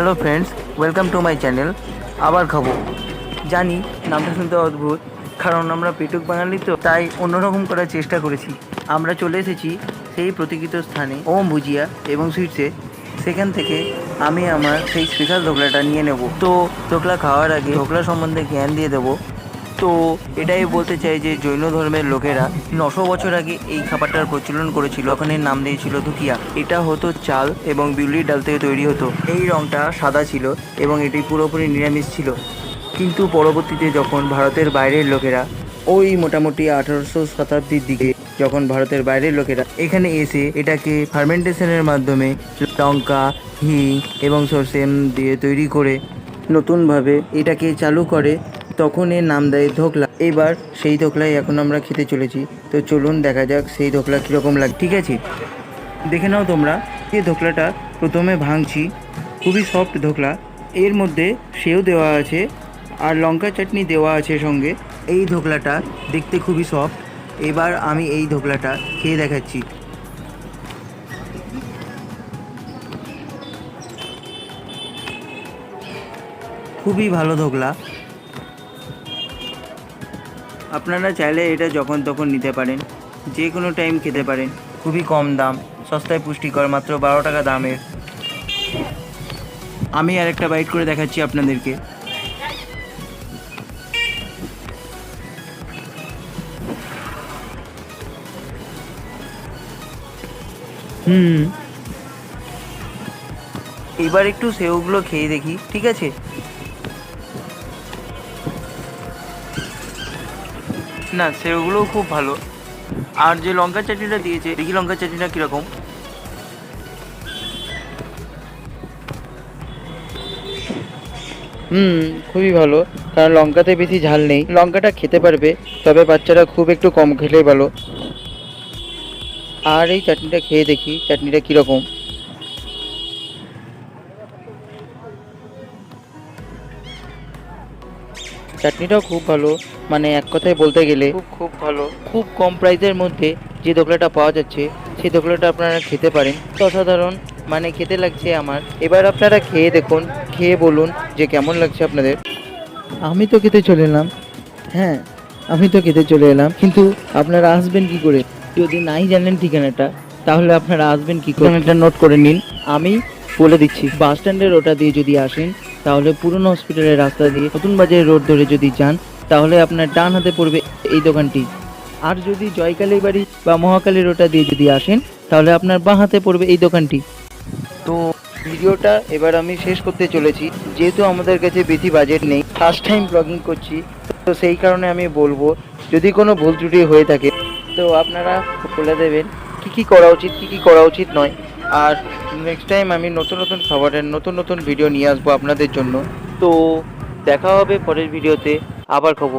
Hello friends welcome to my channel আবার খাব। জানি, নামটা শুনতে অদ্ভুত, কারণ আমরা পেটুক বাঙালি তো, তাই অন্যরকম করার চেষ্টা করেছি। আমরা চলে এসেছি সেই প্রতীক্ষিত স্থানে, ওম ভুজিয়া এবং সুইটসে সেখান থেকে আমি আমার সেই স্পেশাল ধোকলাটা নিয়ে নেব। তো ধোকলা খাওয়ার আগে ধোকলা সম্বন্ধে জ্ঞান দিয়ে দেবো। তো এটাই বলতে চাই যে জৈন ধর্মের লোকেরা নশো বছর আগে এই খাবারটার প্রচলন করেছিল, ওখানে নাম দিয়েছিল ধুকিয়া। এটা হতো চাল এবং বিউলির ডাল থেকে তৈরি হতো। এই রংটা সাদা ছিল এবং এটি পুরোপুরি নিরামিষ ছিল। কিন্তু পরবর্তীতে যখন ভারতের বাইরের লোকেরা ওই মোটামুটি আঠারোশো শতাব্দীর দিকে যখন ভারতের বাইরের লোকেরা এখানে এসে এটাকে ফার্মেন্টেশনের মাধ্যমে লঙ্কা, হিং এবং সরষে দিয়ে তৈরি করে নতুনভাবে এটাকে চালু করে তখন এর নাম দেয় ধোকলা। এবার সেই ধোকলাই এখন আমরা খেতে চলেছি। তো চলুন দেখা যাক সেই ধোকলা কীরকম লাগে। ঠিক আছে? দেখে নাও তোমরা এই ধোকলাটা প্রথমে ভাঙছি, খুবই সফট ধোকলা। এর মধ্যে সেও দেওয়া আছে আর লঙ্কা চাটনি দেওয়া আছে সঙ্গে। এই ধোকলাটা দেখতে খুবই সফট এবার আমি এই ধোকলাটা খেয়ে দেখাচ্ছি। খুবই ভালো ধোকলা। আপনারা চাইলে এটা যখন তখন নিতে পারেন। যে কোনো টাইম খেতে পারেন। খুবই কম দাম, সস্তায় পুষ্টিকর, মাত্র বারো টাকা দামের। আমি আর একটা বাইট করে দেখাচ্ছি আপনাদেরকে। হুম। এবার একটু সেওগুলো খেয়ে দেখি, ঠিক আছে? না সেগুলোও খুব ভালো। আর যে লঙ্কা চাটনিটা দিয়েছে, দেখি লঙ্কা চাটনিটা কীরকম। হুম, খুবই ভালো। কারণ লঙ্কাতে বেশি ঝাল নেই। লঙ্কাটা খেতে পারবে, তবে বাচ্চারা খুব একটু কম খেলেই ভালো। আর এই চাটনিটা খেয়ে দেখি, চাটনিটা কীরকম। চাটনিটাও খুব ভালো। মানে এক কথায় বলতে গেলে খুব খুব ভালো। খুব কম প্রাইসের মধ্যে যে দোকলাটা পাওয়া যাচ্ছে সেই দোকলাটা আপনারা খেতে পারেন। অসাধারণ মানে খেতে লাগছে আমার। এবার আপনারা খেয়ে দেখুন খেয়ে বলুন যে কেমন লাগছে আপনাদের। আমি তো খেতে চলে এলাম। হ্যাঁ আমি তো খেতে চলে এলাম। কিন্তু আপনারা আসবেন কি করে? যদি নাই জানেন ঠিকানাটা তাহলে আপনারা আসবেন কি করে? একটা নোট করে নিন। আমি বলে দিচ্ছি বাস স্ট্যান্ডের ওটা দিয়ে যদি আসেন তাহলে পুরনো হসপিটালের রাস্তা দিয়ে নতুন বাজারের রোড ধরে যদি যান, তাহলে আপনার ডান হাতে পড়বে এই দোকানটি। আর যদি জয়কালী বাড়ি বা মহাকালী রোডটা দিয়ে যদি আসেন, তাহলে আপনার বাঁ হাতে পড়বে এই দোকানটি। তো ভিডিওটা এবার আমি শেষ করতে চলেছি। যেহেতু আমাদের কাছে বেশি বাজেট নেই ফার্স্ট টাইম ব্লগিং করছি, তো সেই কারণে আমি বলব, যদি কোনো ভুল ত্রুটি হয়ে থাকে, তো আপনারা বলে দেবেন, কি কি করা উচিত, কি কি করা উচিত নয়। আর নেক্সট টাইম আমি নতুন নতুন খাবারের, নতুন নতুন ভিডিও নিয়ে আসব আপনাদের জন্য। তো দেখা হবে পরের ভিডিওতে আবার খাব।